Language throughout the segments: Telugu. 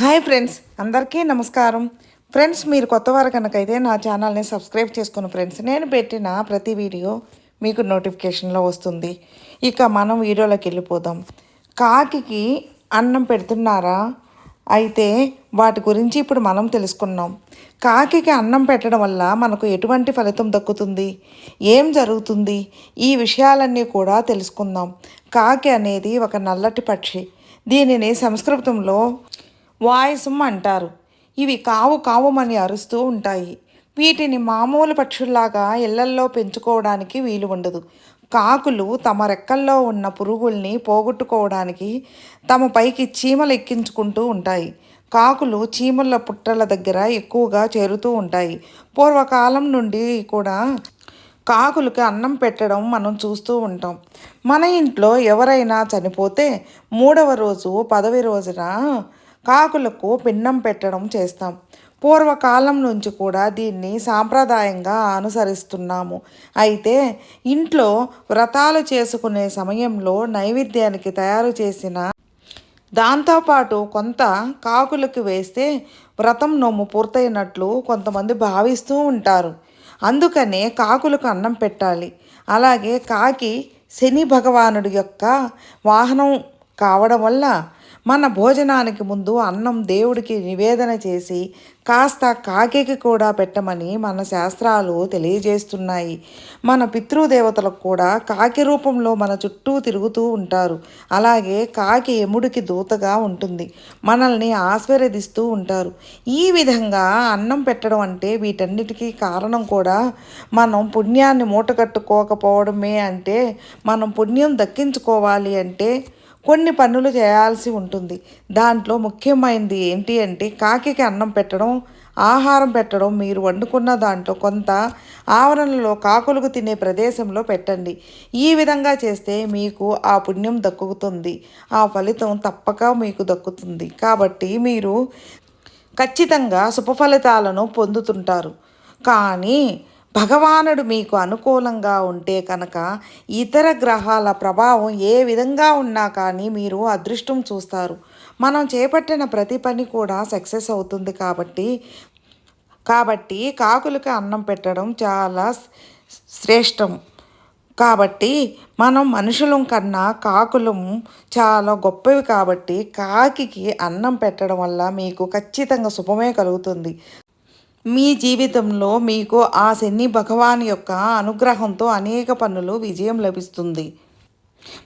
హాయ్ ఫ్రెండ్స్ అందరికీ నమస్కారం. ఫ్రెండ్స్ మీరు కొత్త వారు కనుకైతే నా ఛానల్ని సబ్స్క్రైబ్ చేసుకుని ఫ్రెండ్స్ నేను పెట్టిన ప్రతి వీడియో మీకు నోటిఫికేషన్లో వస్తుంది. ఇక మనం వీడియోలోకి వెళ్ళిపోదాం. కాకి అన్నం పెడుతున్నారా? అయితే వాటి గురించి ఇప్పుడు మనం తెలుసుకున్నాం. కాకి అన్నం పెట్టడం వల్ల మనకు ఎటువంటి ఫలితం దక్కుతుంది? ఏం జరుగుతుంది? ఈ విషయాలన్నీ కూడా తెలుసుకుందాం. కాకి అనేది ఒక నల్లటి పక్షి. దీనిని సంస్కృతంలో వాయసం అంటారు. ఇవి కావు కావుమని అరుస్తూ ఉంటాయి. వీటిని మామూలు పక్షుల్లాగా ఇళ్ళల్లో పెంచుకోవడానికి వీలు ఉండదు. కాకులు తమ రెక్కల్లో ఉన్న పురుగుల్ని పోగొట్టుకోవడానికి తమ పైకి చీమలు ఎక్కించుకుంటూ ఉంటాయి. కాకులు చీమల పుట్టల దగ్గర ఎక్కువగా చేరుతూ ఉంటాయి. పూర్వకాలం నుండి కూడా కాకులకి అన్నం పెట్టడం మనం చూస్తూ ఉంటాం. మన ఇంట్లో ఎవరైనా చనిపోతే మూడవ రోజు పదవి రోజున కాకులకు పిండం పెట్టడం చేస్తాం. పూర్వకాలం నుంచి కూడా దీన్ని సాంప్రదాయంగా అనుసరిస్తున్నాము. అయితే ఇంట్లో వ్రతాలు చేసుకునే సమయంలో నైవేద్యానికి తయారు చేసిన దాంతోపాటు కొంత కాకులకు వేస్తే వ్రతం నొమ్ము పూర్తయినట్లు కొంతమంది భావిస్తూ ఉంటారు. అందుకనే కాకులకు అన్నం పెట్టాలి. అలాగే కాకి శని భగవానుడి యొక్క వాహనం కావడం వల్ల మన భోజనానికి ముందు అన్నం దేవుడికి నివేదన చేసి కాస్త కాకికి కూడా పెట్టమని మన శాస్త్రాలు తెలియజేస్తున్నాయి. మన పితృదేవతలకు కూడా కాకి రూపంలో మన చుట్టూ తిరుగుతూ ఉంటారు. అలాగే కాకి ఎముడికి దూతగా ఉంటుంది. మనల్ని ఆశీర్వదిస్తూ ఉంటారు. ఈ విధంగా అన్నం పెట్టడం అంటే వీటన్నిటికీ కారణం కూడా మనం పుణ్యాన్ని మూటకట్టుకోకపోవడమే అంటే మనం పుణ్యం దక్కించుకోవాలి అంటే కొన్ని పనులు చేయాల్సి ఉంటుంది. దాంట్లో ముఖ్యమైనది ఏంటి అంటే కాకికి అన్నం పెట్టడం ఆహారం పెట్టడం మీరు వండుకున్న దాంట్లో కొంత ఆవరణలో కాకులకు తినే ప్రదేశంలో పెట్టండి. ఈ విధంగా చేస్తే మీకు ఆ పుణ్యం దక్కుతుంది. ఆ ఫలితం తప్పక మీకు దక్కుతుంది. కాబట్టి మీరు ఖచ్చితంగా శుభఫలితాలను పొందుతుంటారు. కానీ భగవానుడు మీకు అనుకూలంగా ఉంటే కనుక ఇతర గ్రహాల ప్రభావం ఏ విధంగా ఉన్నా కానీ మీరు అదృష్టం చూస్తారు. మనం చేపట్టిన ప్రతి పని కూడా సక్సెస్ అవుతుంది కాబట్టి కాబట్టి కాకులకి అన్నం పెట్టడం చాలా శ్రేష్టం. కాబట్టి మనం మనుషులం కన్నా కాకులం చాలా గొప్పవి కాబట్టి కాకికి అన్నం పెట్టడం వల్ల మీకు ఖచ్చితంగా శుభమే కలుగుతుంది. మీ జీవితంలో మీకు ఆ శని భగవాన్ యొక్క అనుగ్రహంతో అనేక పనులు విజయం లభిస్తుంది.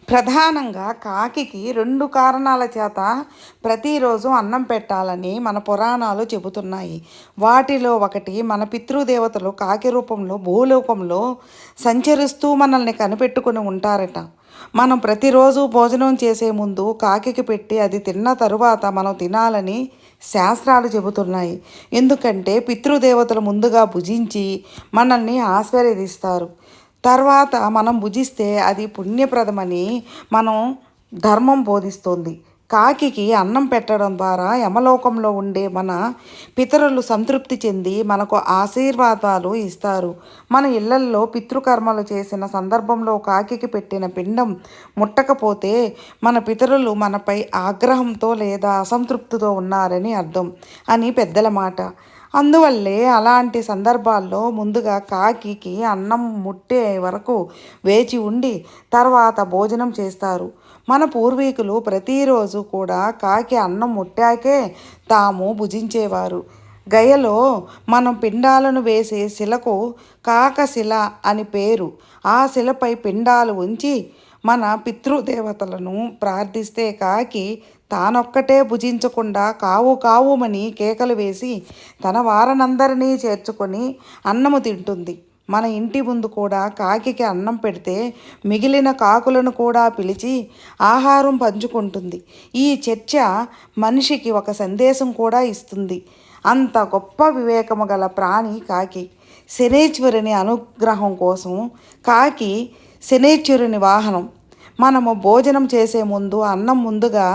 ప్రధానంగా కాకికి రెండు కారణాల చేత ప్రతిరోజు అన్నం పెట్టాలని మన పురాణాలు చెబుతున్నాయి. వాటిలో ఒకటి మన పితృదేవతలు కాకి రూపంలో భూలోకంలో సంచరిస్తూ మనల్ని కనిపెట్టుకుని ఉంటారట. మనం ప్రతిరోజు భోజనం చేసే ముందు కాకికి పెట్టి అది తిన్న తరువాత మనం తినాలని శాస్త్రాలు చెబుతున్నాయి. ఎందుకంటే పితృదేవతలు ముందుగా భుజించి మనల్ని ఆశీర్వదిస్తారు. తర్వాత మనం భుజిస్తే అది పుణ్యప్రదమని మనం ధర్మం బోధిస్తుంది. కాకికి అన్నం పెట్టడం ద్వారా యమలోకంలో ఉండే మన పితరులు సంతృప్తి చెంది మనకు ఆశీర్వాదాలు ఇస్తారు. మన ఇళ్ళల్లో పితృకర్మలు చేసిన సందర్భంలో కాకికి పెట్టిన పిండం ముట్టకపోతే మన పితరులు మనపై ఆగ్రహంతో లేదా అసంతృప్తితో ఉన్నారని అర్థం అని పెద్దల మాట. అందువల్లే అలాంటి సందర్భాల్లో ముందుగా కాకికి అన్నం ముట్టే వరకు వేచి ఉండి తర్వాత భోజనం చేస్తారు. మన పూర్వీకులు ప్రతిరోజు కూడా కాకి అన్నం ముట్టాకే తాము భుజించేవారు. గయలో మనం పిండాలను వేసే శిలకు కాకశిల అని పేరు. ఆ శిలపై పిండాలు ఉంచి మన పితృదేవతలను ప్రార్థిస్తే కాకి తానొక్కటే భుజించకుండా కావు కావుమని కేకలు వేసి తన వారనందరినీ చేర్చుకొని అన్నము తింటుంది. మన ఇంటి ముందు కూడా కాకికి అన్నం పెడితే మిగిలిన కాకులను కూడా పిలిచి ఆహారం పంచుకుంటుంది. ఈ చర్చ మనిషికి ఒక సందేశం కూడా ఇస్తుంది. అంత గొప్ప వివేకము గల ప్రాణి కాకి. శనేశ్వరుని అనుగ్రహం కోసం కాకి శనేశ్వరుని వాహనం. మనము భోజనం చేసే ముందు అన్నం ముందుగా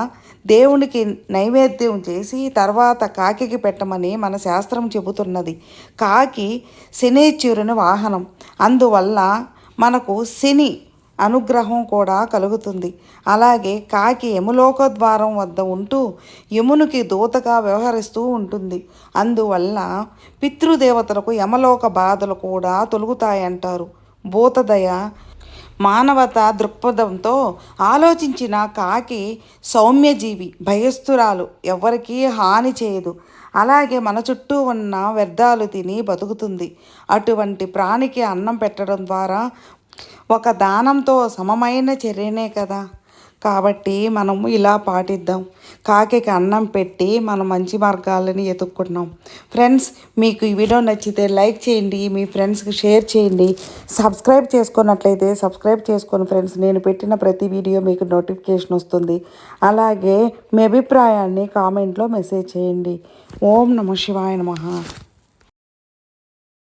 దేవునికి నైవేద్యం చేసి తర్వాత కాకికి పెట్టమని మన శాస్త్రం చెబుతున్నది. కాకి శనేశ్వరుని వాహనం. అందువల్ల మనకు శని అనుగ్రహం కూడా కలుగుతుంది. అలాగే కాకి యములోక ద్వారం వద్ద ఉంటూ యమునికి దూతగా వ్యవహరిస్తూ ఉంటుంది. అందువల్ల పితృదేవతలకు యమలోక బాధలు కూడా తొలుగుతాయంటారు. భూతదయ మానవత దృక్పథంతో ఆలోచించిన కాకి సౌమ్యజీవి భయస్థురాలు ఎవరికీ హాని చేయదు. అలాగే మన చుట్టూ ఉన్న వ్యర్థాలు తిని బతుకుతుంది. అటువంటి ప్రాణికి అన్నం పెట్టడం ద్వారా ఒక దానంతో సమమైన చర్యనే కదా. కాబట్టి మనం ఇలా పాటిద్దాం. కాకికి అన్నం పెట్టి మనం మంచి మార్గాలని ఎతుక్కున్నాం ఫ్రెండ్స్ మీకు ఈ వీడియో నచ్చితే లైక్ చేయండి మీ ఫ్రెండ్స్కి షేర్ చేయండి. సబ్స్క్రైబ్ చేసుకున్నట్లయితే సబ్స్క్రైబ్ చేసుకొని ఫ్రెండ్స్. నేను పెట్టిన ప్రతి వీడియో మీకు నోటిఫికేషన్ వస్తుంది. అలాగే మీ అభిప్రాయాన్ని కామెంట్లో మెసేజ్ చేయండి. ఓం నమ శివాయ నమ.